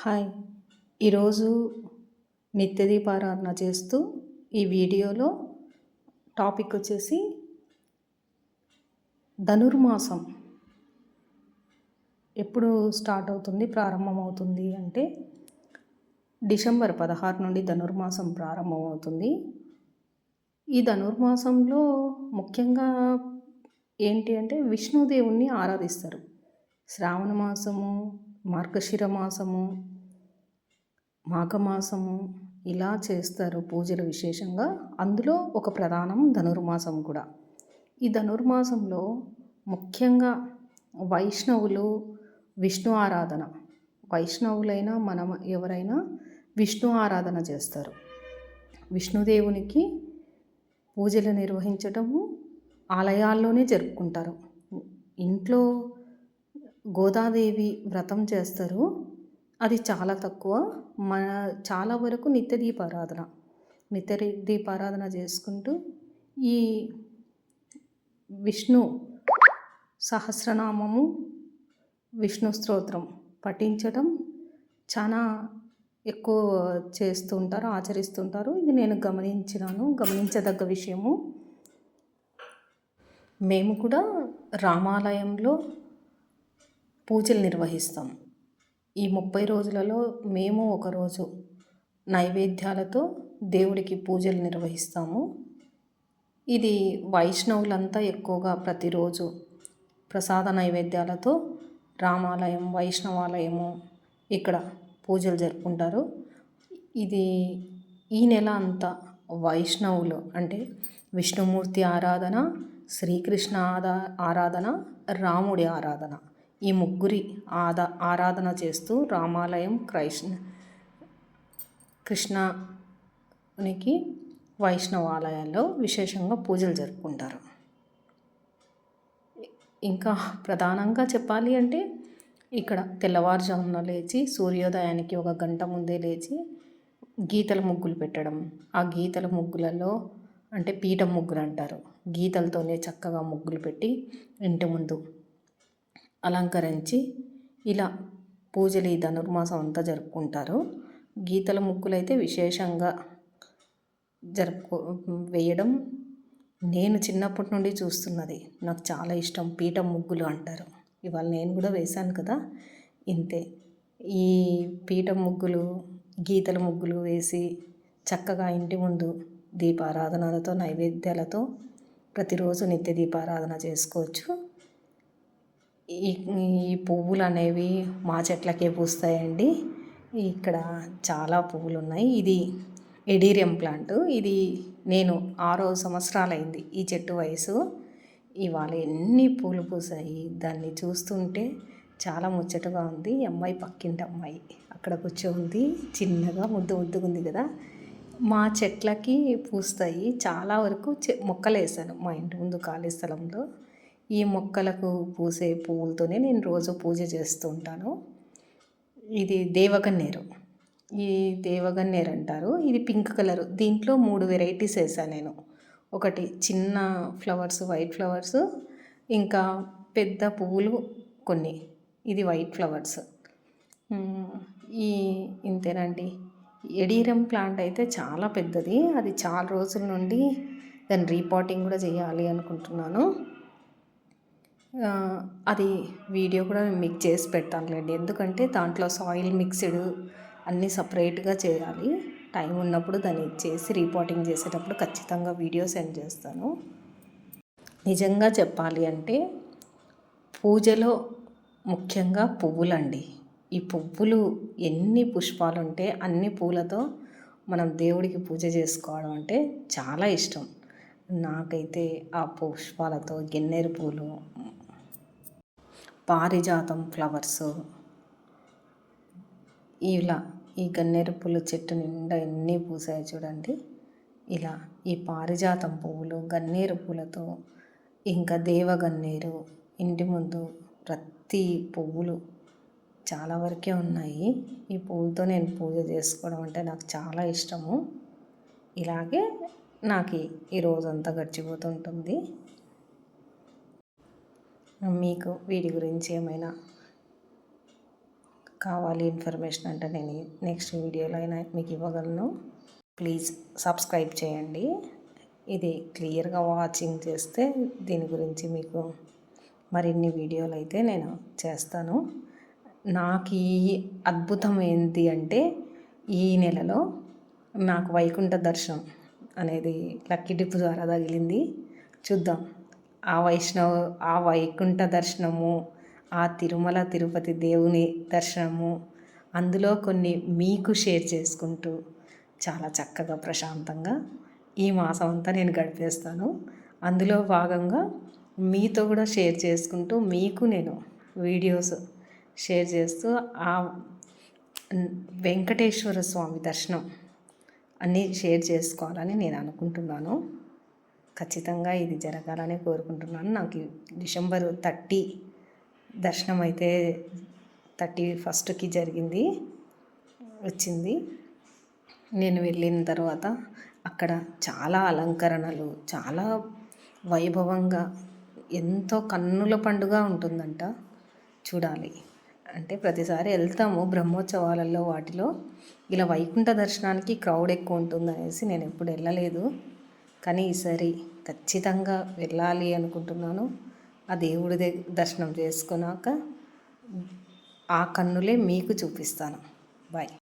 Hi. ఈరోజు నిత్యదీపారాధన చేస్తూ ఈ వీడియోలో టాపిక్ వచ్చేసి ధనుర్మాసం. ఎప్పుడు స్టార్ట్ అవుతుంది ప్రారంభమవుతుంది అంటే డిసెంబర్ పదహారు నుండి ధనుర్మాసం ప్రారంభమవుతుంది. ఈ ధనుర్మాసంలో ముఖ్యంగా ఏంటి అంటే విష్ణుదేవుణ్ణి ఆరాధిస్తారు. శ్రావణ మాసము మార్గశిర మాసము మాఘమాసము ఇలా చేస్తారు పూజలు విశేషంగా. అందులో ఒక ప్రధానం ధనుర్మాసం కూడా. ఈ ధనుర్మాసంలో ముఖ్యంగా వైష్ణవులు విష్ణు ఆరాధన. వైష్ణవులైనా మనం ఎవరైనా విష్ణు ఆరాధన చేస్తారు. విష్ణుదేవునికి పూజలు నిర్వహించటము ఆలయాల్లోనే జరుపుకుంటారు. ఇంట్లో గోదాదేవి వ్రతం చేస్తారు. అది చాలా తక్కువ. మన చాలా వరకు నిత్య దీపారాధన. నిత్య దీపారాధన చేసుకుంటూ ఈ విష్ణు సహస్రనామము విష్ణు స్తోత్రం పఠించడం చాలా ఎక్కువ చేస్తూ ఉంటారు ఆచరిస్తుంటారు ఇది నేను గమనించినాను గమనించదగ్గ విషయము. మేము కూడా రామాలయంలో పూజలు నిర్వహిస్తాం. ఈ ముప్పై రోజులలో మేము ఒకరోజు నైవేద్యాలతో దేవుడికి పూజలు నిర్వహిస్తాము. ఇది వైష్ణవులంతా ఎక్కువగా ప్రతిరోజు ప్రసాద నైవేద్యాలతో రామాలయం వైష్ణవాలయము ఇక్కడ పూజలు జరుపుకుంటారు. ఇది ఈ నెల అంతా వైష్ణవులు అంటే విష్ణుమూర్తి ఆరాధన శ్రీకృష్ణ ఆరాధన రాముడి ఆరాధన. ఈ ముగ్గురి ఆదా ఆరాధన చేస్తూ రామాలయం కృష్ణ కృష్ణునికి వైష్ణవాలయాల్లో విశేషంగా పూజలు జరుపుకుంటారు. ఇంకా ప్రధానంగా చెప్పాలి అంటే ఇక్కడ తెల్లవారుజామున లేచి సూర్యోదయానికి ఒక గంట ముందే లేచి గీతల ముగ్గులు పెట్టడం. ఆ గీతల ముగ్గులలో అంటే పీఠం ముగ్గులు అంటారు. గీతలతోనే చక్కగా ముగ్గులు పెట్టి ఇంటి ముందు అలంకరించి ఇలా పూజలు ఈ ధనుర్మాసం అంతా జరుపుకుంటారు. గీతల ముగ్గులైతే విశేషంగా జరుపుకో వేయడం నేను చిన్నప్పటి నుండి చూస్తున్నది. నాకు చాలా ఇష్టం పీఠం ముగ్గులు అంటారు. ఇవాళ నేను కూడా వేశాను కదా. ఇంతే. ఈ పీఠం ముగ్గులు గీతల ముగ్గులు వేసి చక్కగా ఇంటి ముందు దీపారాధనలతో నైవేద్యాలతో ప్రతిరోజు నిత్య దీపారాధన చేసుకోవచ్చు. ఈ ఈ పువ్వులు అనేవి మా చెట్లకే పూస్తాయండి. ఇక్కడ చాలా పువ్వులు ఉన్నాయి ఇది ఎడీరియం ప్లాంట్. ఇది నేను ఆరో సంవత్సరాలైంది ఈ చెట్టు వయసు. ఇవాళ ఎన్ని పూలు పూసాయి? దాన్ని చూస్తుంటే చాలా ముచ్చటగా ఉంది. అమ్మాయి పక్కింటి అమ్మాయి అక్కడ కూర్చోంది చిన్నగా ముద్దు ముద్దుగుంది కదా. మా చెట్లకి పూస్తాయి. చాలా వరకు చె మొక్కలు వేసాను మా ఇంటి ముందు ఖాళీ స్థలంలో. ఈ మొక్కలకు పూసే పువ్వులతోనే నేను రోజు పూజ చేస్తూ ఉంటాను ఇది దేవగన్నేరు. ఈ దేవగన్నేరు అంటారు. ఇది పింక్ కలర్. దీంట్లో మూడు వెరైటీస్ వేసాను నేను. ఒకటి చిన్న ఫ్లవర్స్ వైట్ ఫ్లవర్స్ ఇంకా పెద్ద పువ్వులు కొన్ని. ఇది వైట్ ఫ్లవర్స్. ఈ ఇంతేనండి. ఎడీరం ప్లాంట్ అయితే చాలా పెద్దది. అది చాలా రోజుల నుండి దాని రీపాటింగ్ కూడా చేయాలి అనుకుంటున్నాను. అది వీడియో కూడా మీకు చేసి పెడతానులేండి. ఎందుకంటే దాంట్లో సాయిల్ మిక్స్డ్ అన్నీ సపరేట్గా చేయాలి. టైం ఉన్నప్పుడు దాన్ని చేసి రిపోర్టింగ్ చేసేటప్పుడు ఖచ్చితంగా వీడియో సెండ్ చేస్తాను. నిజంగా చెప్పాలి అంటే పూజలో ముఖ్యంగా పువ్వులండి. ఈ పువ్వులు ఎన్ని పుష్పాలు ఉంటే అన్ని పూలతో మనం దేవుడికి పూజ చేసుకోవడం అంటే చాలా ఇష్టం. నాకైతే ఆ పుష్పాలతో గిన్నెరు పూలు పారిజాతం ఫ్లవర్స్. ఇలా ఈ గన్నేరు పూల చెట్టు నిండా ఎన్ని పూసాయి చూడండి. ఇలా ఈ పారిజాతం పువ్వులు గన్నేరు పూలతో ఇంకా దేవగన్నేరు ఇంటి ముందు ప్రతి పువ్వులు చాలా వరకే ఉన్నాయి. ఈ పువ్వులతో నేను పూజ చేసుకోవడం అంటే నాకు చాలా ఇష్టము. ఇలాగే నాకు ఈ రోజంతా గడిచిపోతుంటుంది. మీకు వీటి గురించి ఏమైనా కావాలి ఇన్ఫర్మేషన్ అంటే నేను నెక్స్ట్ వీడియోలో అయినా మీకు ఇవ్వగలను. ప్లీజ్ సబ్స్క్రైబ్ చేయండి. ఇది క్లియర్గా వాచింగ్ చేస్తే దీని గురించి మీకు మరిన్ని వీడియోలు అయితే నేను చేస్తాను. నాకు ఈ అద్భుతం ఏంటి అంటే ఈ నెలలో నాకు వైకుంఠ దర్శనం అనేది లక్కీ డిప్ ద్వారా తగిలింది. చూద్దాం. ఆ వైష్ణవ ఆ వైకుంఠ దర్శనము ఆ తిరుమల తిరుపతి దేవుని దర్శనము అందులో కొన్ని మీకు షేర్ చేసుకుంటూ చాలా చక్కగా ప్రశాంతంగా ఈ మాసం అంతా నేను గడిపేస్తాను. అందులో భాగంగా మీతో కూడా షేర్ చేసుకుంటూ మీకు నేను వీడియోస్ షేర్ చేస్తూ ఆ వెంకటేశ్వర స్వామి దర్శనం అన్నీ షేర్ చేసుకోవాలని నేను అనుకుంటున్నాను. ఖచ్చితంగా ఇది జరగాలని కోరుకుంటున్నాను. నాకు డిసెంబర్ థర్టీ దర్శనం అయితే థర్టీ ఫస్ట్కి జరిగింది వచ్చింది. నేను వెళ్ళిన తర్వాత అక్కడ చాలా అలంకరణలు చాలా వైభవంగా ఎంతో కన్నుల పండుగ ఉంటుందంట చూడాలి. అంటే ప్రతిసారి వెళ్తాము బ్రహ్మోత్సవాలలో వాటిలో. ఇలా వైకుంఠ దర్శనానికి క్రౌడ్ ఎక్కువ ఉంటుంది అనేసి నేను ఎప్పుడు వెళ్ళలేదు. కానీ ఈసారి ఖచ్చితంగా వెళ్ళాలి అనుకుంటున్నాను. ఆ దేవుడి దగ్గర దర్శనం చేసుకున్నాక ఆ కన్నులే మీకు చూపిస్తాను. బాయ్